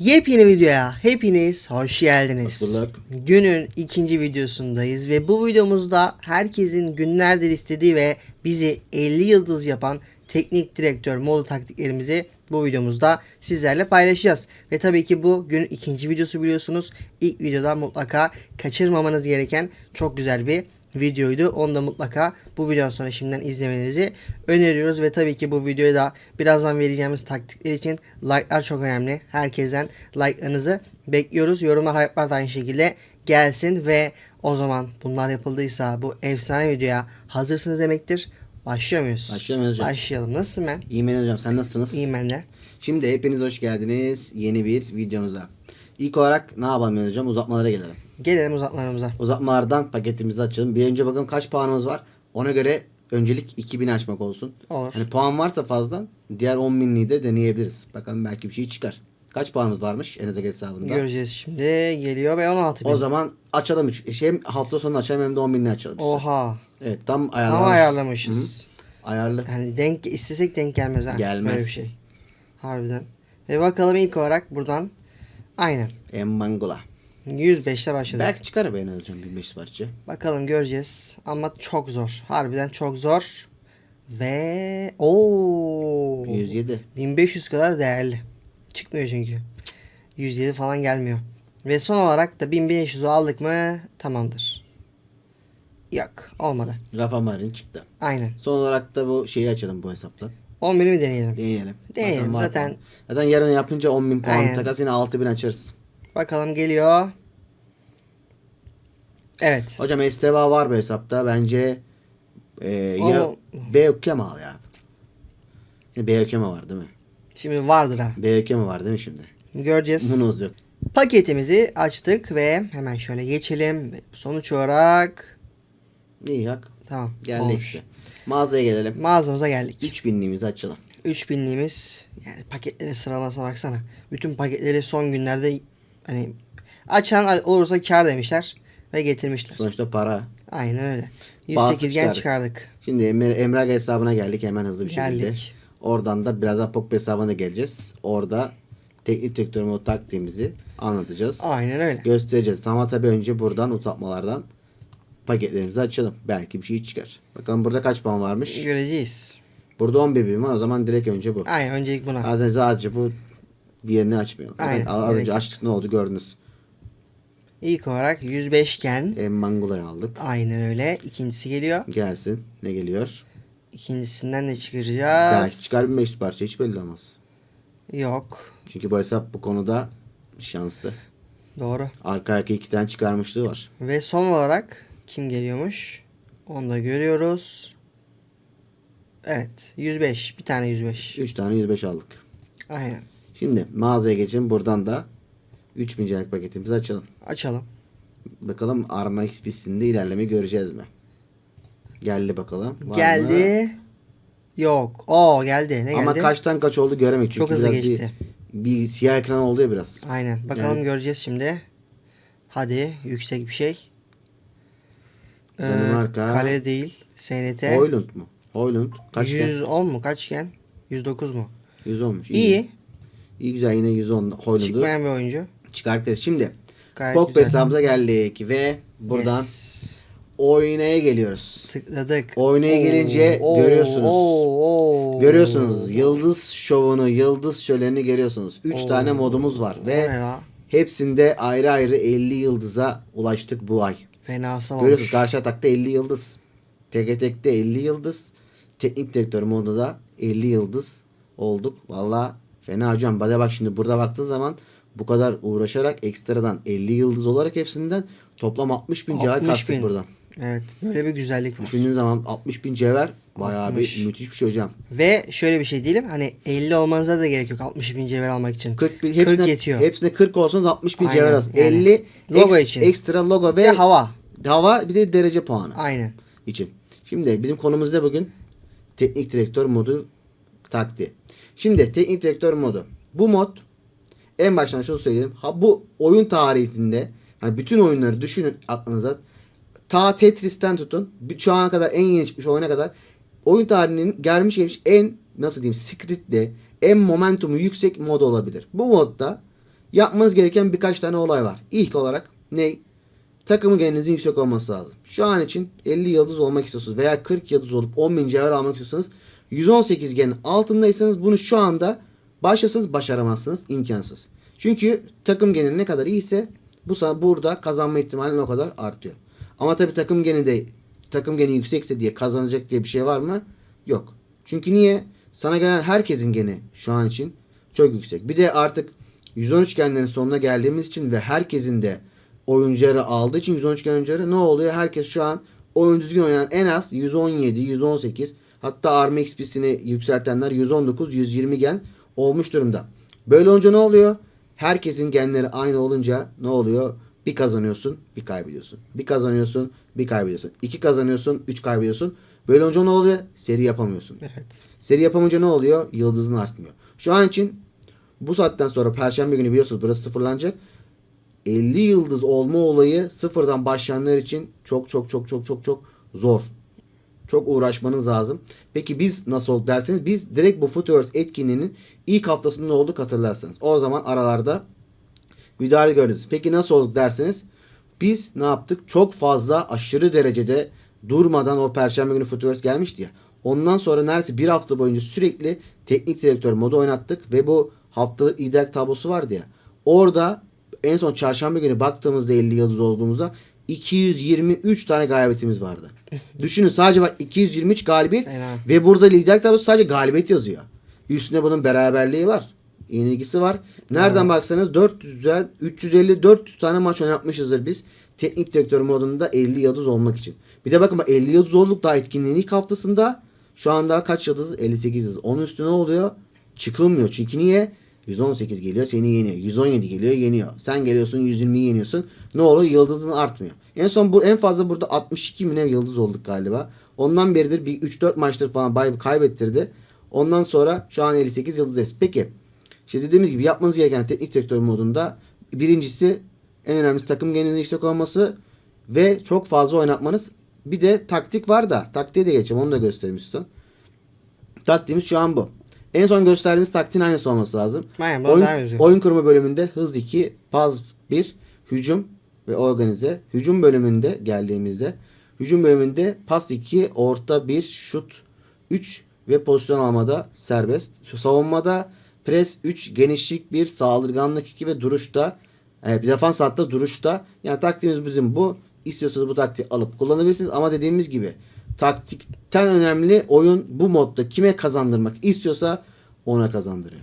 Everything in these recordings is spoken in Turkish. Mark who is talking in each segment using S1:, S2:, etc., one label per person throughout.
S1: Yepyeni videoya hepiniz hoş geldiniz.
S2: Bulduk.
S1: Günün ikinci videosundayız ve bu videomuzda herkesin günlerdir istediği ve bizi 50 yıldız yapan teknik direktör modu taktiklerimizi bu videomuzda sizlerle paylaşacağız. Ve tabii ki bu günün ikinci videosu biliyorsunuz. İlk videoda mutlaka kaçırmamanız gereken çok güzel bir videoydu. Onu da mutlaka bu videodan sonra şimdiden izlemenizi öneriyoruz. Ve tabii ki bu videoyu da birazdan vereceğimiz taktikler için like'lar çok önemli. Herkesten like'larınızı bekliyoruz. Yorumlar hype'lar da aynı şekilde gelsin ve o zaman bunlar yapıldıysa bu efsane videoya hazırsınız demektir. Başlıyor muyuz?
S2: Başlayalım hocam.
S1: Başlayalım. Nasılsın ben?
S2: İyiyim ben hocam sen nasılsınız?
S1: İyiyim ben de.
S2: Şimdi hepiniz hoş geldiniz yeni bir videomuza. İlk olarak ne yapalım hocam uzatmalara gelelim.
S1: Gelelim uzatmalarımıza.
S2: Uzatmalardan paketimizi açalım. Bir önce bakalım kaç puanımız var. Ona göre öncelik 2000 açmak olsun.
S1: Olur.
S2: Hani puan varsa fazla diğer 10 binliği de deneyebiliriz. Bakalım belki bir şey çıkar. Kaç puanımız varmış Enezek hesabında?
S1: Göreceğiz şimdi. Geliyor ve 16 bin.
S2: O zaman açalım. üç- Hem hafta sonu açalım hem de 10 binliği açalım.
S1: Oha.
S2: Evet tam
S1: Tam
S2: ayarlamış.
S1: ayarlamışız.
S2: Ayarlı.
S1: Yani denk istesek denk gelmez ha.
S2: Gelmez.
S1: Böyle bir şey. Harbiden. Ve bakalım ilk olarak buradan aynen.
S2: Emmangula.
S1: 105'te başladık.
S2: Belki çıkar be en azından 1500 parça.
S1: Bakalım göreceğiz. Ama çok zor. Harbiden çok zor. Ve o
S2: 107.
S1: 1500 kadar değerli. Çıkmıyor çünkü. 107 falan gelmiyor. Ve son olarak da 1500'ü aldık mı tamamdır. Yok olmadı.
S2: Rafa Marin çıktı.
S1: Aynen.
S2: Son olarak da bu şeyi açalım bu hesaptan.
S1: 10 bini mi deneyelim?
S2: Deneyelim.
S1: Deneyelim, zaten-
S2: puan. Zaten yarın yapınca 10.000 puan
S1: Aynen.
S2: takas yine 6.000 açarız.
S1: Bakalım geliyor. Evet.
S2: Hocam Esteva var bu hesapta. Bence e, ya
S1: O-
S2: al ya. Ya Beokema var değil mi?
S1: Şimdi vardır ha.
S2: Beokema var değil mi şimdi?
S1: Göreceğiz.
S2: Munuz yok.
S1: Paketimizi açtık ve hemen şöyle geçelim. Sonuç olarak
S2: İyi hak.
S1: tamam.
S2: Geldi
S1: olmuş.
S2: işte. Mağazaya gelelim.
S1: Mağazamıza geldik.
S2: 3000'liğimizi açalım.
S1: 3000'liğimiz yani paketlerin sıralamasına baksana. Bütün paketleri son günlerde hani açan olursa kar demişler ve getirmişler.
S2: Sonuçta para.
S1: Aynen öyle.
S2: Bazı
S1: 108 gen
S2: çıkardık. Şimdi Emre, Emrah hesabına geldik hemen hızlı bir şekilde.
S1: Geldik.
S2: Oradan da birazdan Pogba hesabına geleceğiz. Orada teknik direktör modu taktiğimizi anlatacağız.
S1: Aynen öyle.
S2: Göstereceğiz. Ama tabii önce buradan uzatmalardan paketlerimizi açalım. Belki bir şey çıkar. Bakalım burada kaç puan varmış.
S1: Göreceğiz.
S2: Burada 11 bin var. O zaman direkt önce bu.
S1: Aynen öncelik buna.
S2: Az sadece bu diğerini açmayalım.
S1: Aynen,
S2: Az önce açtık ne oldu gördünüz.
S1: İlk olarak 105 gen.
S2: Emmangula'yı aldık.
S1: Aynen öyle. İkincisi geliyor.
S2: Gelsin. Ne geliyor?
S1: İkincisinden de çıkaracağız.
S2: Belki çıkar 1500 parça. Hiç belli olmaz.
S1: Yok.
S2: Çünkü bu hesap bu konuda şanslı.
S1: Doğru.
S2: Arka arkaya iki tane çıkarmışlığı var.
S1: Ve son olarak kim geliyormuş? Onu da görüyoruz. Evet. 105. Bir tane 105.
S2: 3 tane 105 aldık.
S1: Aynen.
S2: Şimdi mağazaya geçelim. Buradan da 3000 CL'lik paketimizi açalım.
S1: Açalım.
S2: Bakalım Arma XP'sinde ilerleme göreceğiz mi? Geldi bakalım. Var
S1: geldi.
S2: mı?
S1: Yok. Oo geldi. Ne
S2: Ama
S1: geldi?
S2: kaçtan kaç oldu göremedik.
S1: Çok
S2: Çünkü
S1: hızlı
S2: biraz
S1: geçti.
S2: Bir, bir siyah ekran oldu ya biraz.
S1: Aynen. Bakalım
S2: Yani-
S1: göreceğiz şimdi. Hadi. Yüksek bir şey. Ee,
S2: Danimarka.
S1: kale değil. SNT.
S2: Hoylund mu? Hoylund. Kaç
S1: 110 mu? Kaç gen? 109 mu?
S2: 100 olmuş.
S1: İyi.
S2: İyi güzel yine 110 Hoylund'u
S1: Çıkmayan bir oyuncu.
S2: çıkarttık. Şimdi
S1: Gayet
S2: Pogba hesabımıza geldik ve buradan
S1: Yes.
S2: oynaya geliyoruz.
S1: tıkladık.
S2: Oynaya
S1: Oo,
S2: gelince
S1: oo,
S2: görüyorsunuz.
S1: oo, oo.
S2: Görüyorsunuz yıldız şovunu, yıldız şöleni görüyorsunuz. 3
S1: Oo.
S2: tane modumuz var ve hepsinde ayrı ayrı 50 yıldıza ulaştık bu ay.
S1: Fenasal
S2: Görüyorsunuz
S1: olmuş.
S2: karşı atakta 50 yıldız. Teke tekte 50 yıldız. Teknik direktör modunda da 50 yıldız olduk. Valla fena hocam. Bana bak şimdi burada baktığın zaman bu kadar uğraşarak ekstradan 50 yıldız olarak hepsinden toplam 60 bin cevher
S1: 60
S2: kastık
S1: bin.
S2: buradan.
S1: Evet. Böyle bir güzellik var.
S2: Düşündüğün zaman 60 bin cevher bayağı
S1: 60.
S2: bir müthiş bir şey hocam.
S1: Ve şöyle bir şey diyelim. Hani 50 olmanıza da gerek yok 60 bin cevher almak için.
S2: 40 bin, hepsine,
S1: yetiyor.
S2: Hepsine 40 olsun 60 bin
S1: Aynen,
S2: cevher az.
S1: yani.
S2: 50
S1: Logo
S2: eks-
S1: için.
S2: ekstra logo ve
S1: Ve hava.
S2: hava bir de derece puanı.
S1: Aynen.
S2: için. Şimdi bizim konumuz ne bugün? Teknik direktör modu taktiği. Şimdi teknik direktör modu. Bu mod en baştan şunu söyleyeyim. Ha, bu oyun tarihinde hani bütün oyunları düşünün aklınıza. Ta Tetris'ten tutun. Şu ana kadar en yeni çıkmış oyuna kadar oyun tarihinin gelmiş geçmiş en nasıl diyeyim scriptli en momentumu yüksek mod olabilir. Bu modda Yapmanız gereken birkaç tane olay var. İlk olarak ne? Takımı geninizin yüksek olması lazım. Şu an için 50 yıldız olmak istiyorsunuz veya 40 yıldız olup 10 bin cevher almak istiyorsanız 118 genin altındaysanız bunu şu anda başlasanız başaramazsınız. imkansız. Çünkü takım geni ne kadar iyiyse bu burada kazanma ihtimalin o kadar artıyor. Ama tabii takım geni de takım geni yüksekse diye kazanacak diye bir şey var mı? Yok. Çünkü niye? Sana gelen herkesin geni şu an için çok yüksek. Bir de artık 113 genlerin sonuna geldiğimiz için ve herkesin de oyuncuları aldığı için 113 gen oyuncuları ne oluyor? Herkes şu an oyun düzgün oynayan en az 117, 118 hatta Army XP'sini yükseltenler 119, 120 gen olmuş durumda. Böyle olunca ne oluyor? Herkesin genleri aynı olunca ne oluyor? Bir kazanıyorsun, bir kaybediyorsun. Bir kazanıyorsun, bir kaybediyorsun. İki kazanıyorsun, üç kaybediyorsun. Böyle olunca ne oluyor? Seri yapamıyorsun.
S1: Evet.
S2: Seri yapamayınca ne oluyor? Yıldızın artmıyor. Şu an için bu saatten sonra Perşembe günü biliyorsunuz burası sıfırlanacak. 50 yıldız olma olayı sıfırdan başlayanlar için çok çok çok çok çok çok zor. Çok uğraşmanız lazım. Peki biz nasıl olduk derseniz biz direkt bu Footverse etkinliğinin ilk haftasında olduk hatırlarsanız. O zaman aralarda müdahale gördünüz. Peki nasıl olduk derseniz biz ne yaptık? Çok fazla aşırı derecede durmadan o perşembe günü Footverse gelmişti ya. Ondan sonra neredeyse bir hafta boyunca sürekli teknik direktör modu oynattık ve bu haftalık ideal tablosu vardı ya. Orada en son çarşamba günü baktığımızda 50 yıldız olduğumuzda 223 tane galibiyetimiz vardı. Düşünün sadece bak 223 galibiyet ve burada liderlik tablosu sadece galibiyet yazıyor. Üstüne bunun beraberliği var. Yenilgisi var. Nereden baksanız 400'e 350 400 tane maç oynatmışızdır biz. Teknik direktör modunda 50 yıldız olmak için. Bir de bakın bak 50 yıldız olduk daha etkinliğin ilk haftasında. Şu anda kaç yıldız? 58 yıldız. Onun üstüne ne oluyor? Çıkılmıyor. Çünkü niye? 118 geliyor seni yeniyor. 117 geliyor yeniyor. Sen geliyorsun 120'yi yeniyorsun. Ne oluyor? Yıldızın artmıyor. En son bu en fazla burada 62 mi ne yıldız olduk galiba. Ondan beridir bir 3-4 maçtır falan bay kaybettirdi. Ondan sonra şu an 58 yıldız. Peki. İşte dediğimiz gibi yapmanız gereken teknik direktör modunda birincisi en önemlisi takım genelinin yüksek olması ve çok fazla oynatmanız. Bir de taktik var da taktiğe de geçeceğim onu da göstereyim üstüne. Taktiğimiz şu an bu. En son gösterdiğimiz taktiğin aynısı olması lazım.
S1: Aynen,
S2: oyun, oyun kurma bölümünde hız 2, paz 1, hücum ve organize. Hücum bölümünde geldiğimizde hücum bölümünde pas 2, orta 1, şut 3 ve pozisyon almada serbest. Şu savunmada pres 3, genişlik 1, saldırganlık 2 ve duruşta e, bir defans hatta duruşta. Yani taktiğimiz bizim bu. İstiyorsanız bu taktiği alıp kullanabilirsiniz ama dediğimiz gibi taktikten önemli oyun bu modda kime kazandırmak istiyorsa ona kazandırıyor.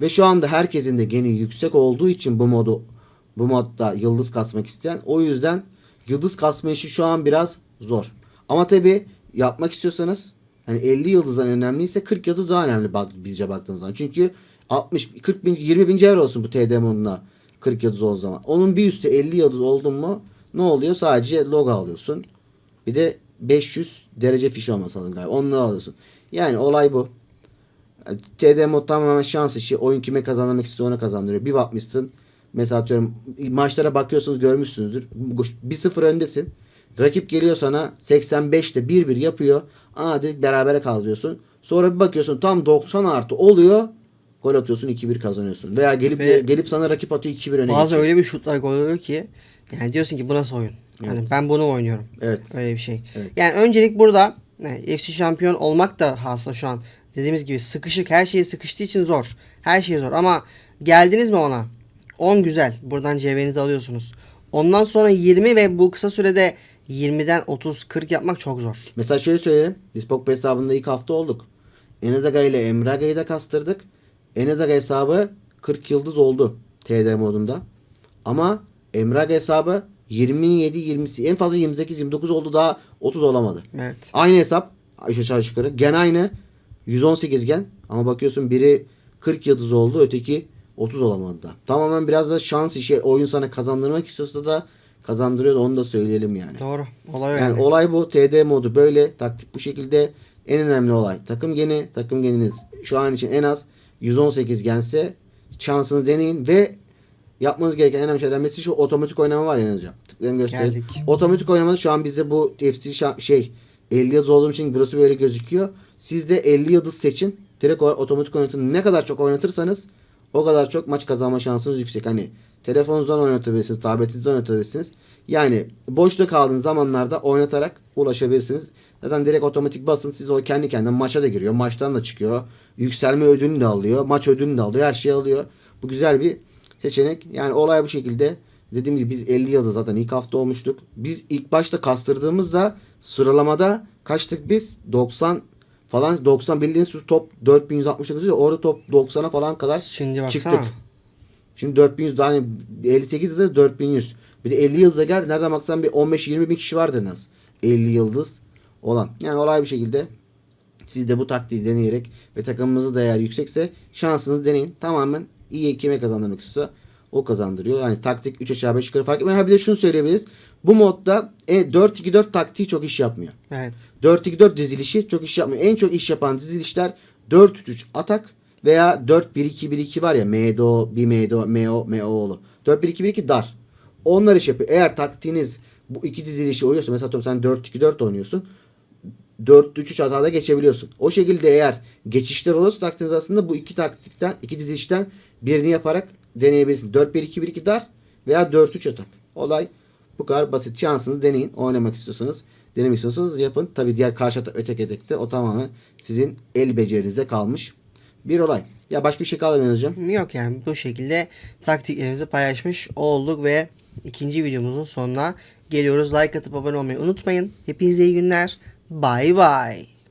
S2: Ve şu anda herkesin de geni yüksek olduğu için bu modu bu modda yıldız kasmak isteyen o yüzden yıldız kasma işi şu an biraz zor. Ama tabi yapmak istiyorsanız hani 50 yıldızdan önemliyse 40 yıldız daha önemli bak, bizce baktığımız zaman. Çünkü 60 40 bin 20 bin cevher olsun bu TD moduna 40 yıldız olduğu zaman. Onun bir üstü 50 yıldız oldun mu ne oluyor? Sadece logo alıyorsun. Bir de 500 derece fiş olması lazım galiba. Onları alıyorsun. Yani olay bu. TD mod tamamen şans işi. Oyun kime kazanmak istiyor ona kazandırıyor. Bir bakmışsın. Mesela atıyorum maçlara bakıyorsunuz görmüşsünüzdür. 1-0 öndesin. Rakip geliyor sana 85'te 1-1 yapıyor. Aa dedik berabere kaldırıyorsun. Sonra bir bakıyorsun tam 90 artı oluyor. Gol atıyorsun 2-1 kazanıyorsun. Veya gelip
S1: Ve-
S2: gelip sana rakip atıyor 2-1 öne
S1: Bazı
S2: geçiyor.
S1: öyle bir şutlar gol oluyor ki yani diyorsun ki bu nasıl oyun? Yani ben bunu oynuyorum.
S2: Evet.
S1: Öyle bir şey.
S2: Evet.
S1: Yani öncelik burada yani FC şampiyon olmak da aslında şu an dediğimiz gibi sıkışık her şey sıkıştığı için zor. Her şey zor ama geldiniz mi ona? 10 güzel. Buradan cevherinizi alıyorsunuz. Ondan sonra 20 ve bu kısa sürede 20'den 30 40 yapmak çok zor.
S2: Mesela şöyle söyleyeyim. Biz Pogba hesabında ilk hafta olduk. Enezaga ile Emraga'yı da kastırdık. Enezaga hesabı 40 yıldız oldu TD modunda. Ama Emraga hesabı 27 20 en fazla 28 29 oldu daha 30 olamadı.
S1: Evet.
S2: Aynı hesap aşağı yukarı. Gen aynı 118 gen ama bakıyorsun biri 40 yıldız oldu öteki 30 olamadı da. Tamamen biraz da şans işi oyun sana kazandırmak istiyorsa da kazandırıyor da onu da söyleyelim yani.
S1: Doğru. Olay öyle.
S2: Yani olay bu. TD modu böyle. Taktik bu şekilde. En önemli olay. Takım geni. Takım geniniz şu an için en az 118 gense şansını deneyin ve yapmanız gereken en önemli şeylerden birisi şu otomatik oynama var ya hocam. Tıklayalım göstereyim.
S1: Geldik.
S2: Otomatik oynamada şu an bizde bu FC şey 50 yıldız olduğum için burası böyle gözüküyor. Siz de 50 yıldız seçin. Direkt olarak otomatik oynatın. Ne kadar çok oynatırsanız o kadar çok maç kazanma şansınız yüksek. Hani telefonunuzdan oynatabilirsiniz, tabletinizden oynatabilirsiniz. Yani boşta kaldığınız zamanlarda oynatarak ulaşabilirsiniz. Zaten direkt otomatik basın siz o kendi kendine maça da giriyor. Maçtan da çıkıyor. Yükselme ödülünü de alıyor. Maç ödülünü de alıyor. Her şeyi alıyor. Bu güzel bir seçenek. Yani olay bu şekilde. Dediğim gibi biz 50 yılda zaten ilk hafta olmuştuk. Biz ilk başta kastırdığımızda sıralamada kaçtık biz? 90 falan 90 bildiğiniz top 4160'a gidiyor. Orada top 90'a falan kadar
S1: Şimdi baksana.
S2: çıktık. Şimdi 4100 daha hani 58 yıldız 4100. Bir de 50 yıldıza gel. Nereden baksan bir 15-20 bin kişi vardır en az. 50 yıldız olan. Yani olay bir şekilde siz de bu taktiği deneyerek ve takımınızı da eğer yüksekse şansınızı deneyin. Tamamen iyi kime kazandırmak istiyorsa o kazandırıyor. Yani taktik 3 aşağı 5 yukarı fark etmiyor. Ha bir de şunu söyleyebiliriz. Bu modda e, 4-2-4 taktiği çok iş yapmıyor.
S1: Evet.
S2: 4-2-4 dizilişi çok iş yapmıyor. En çok iş yapan dizilişler 4-3-3 atak veya 4-1-2-1-2 var ya MDO, bir MDO, MO, MO'lu. 4-1-2-1-2 dar. Onlar iş yapıyor. Eğer taktiğiniz bu iki dizilişi oynuyorsa mesela atıyorum sen 4-2-4 oynuyorsun. 4-3-3 hatada geçebiliyorsun. O şekilde eğer geçişler olursa taktiğiniz aslında bu iki taktikten, iki dizilişten birini yaparak deneyebilirsin. 4-1-2-1-2 dar veya 4-3 atak. Olay bu kadar basit. Şansınızı deneyin. Oynamak istiyorsanız, denemek istiyorsanız yapın. Tabi diğer karşı atak, ötek edekte o tamamen sizin el becerinizde kalmış bir olay. Ya başka bir şey kaldı mı hocam?
S1: Yok yani bu şekilde taktiklerimizi paylaşmış olduk ve ikinci videomuzun sonuna geliyoruz. Like atıp abone olmayı unutmayın. Hepinize iyi günler. Bye bye.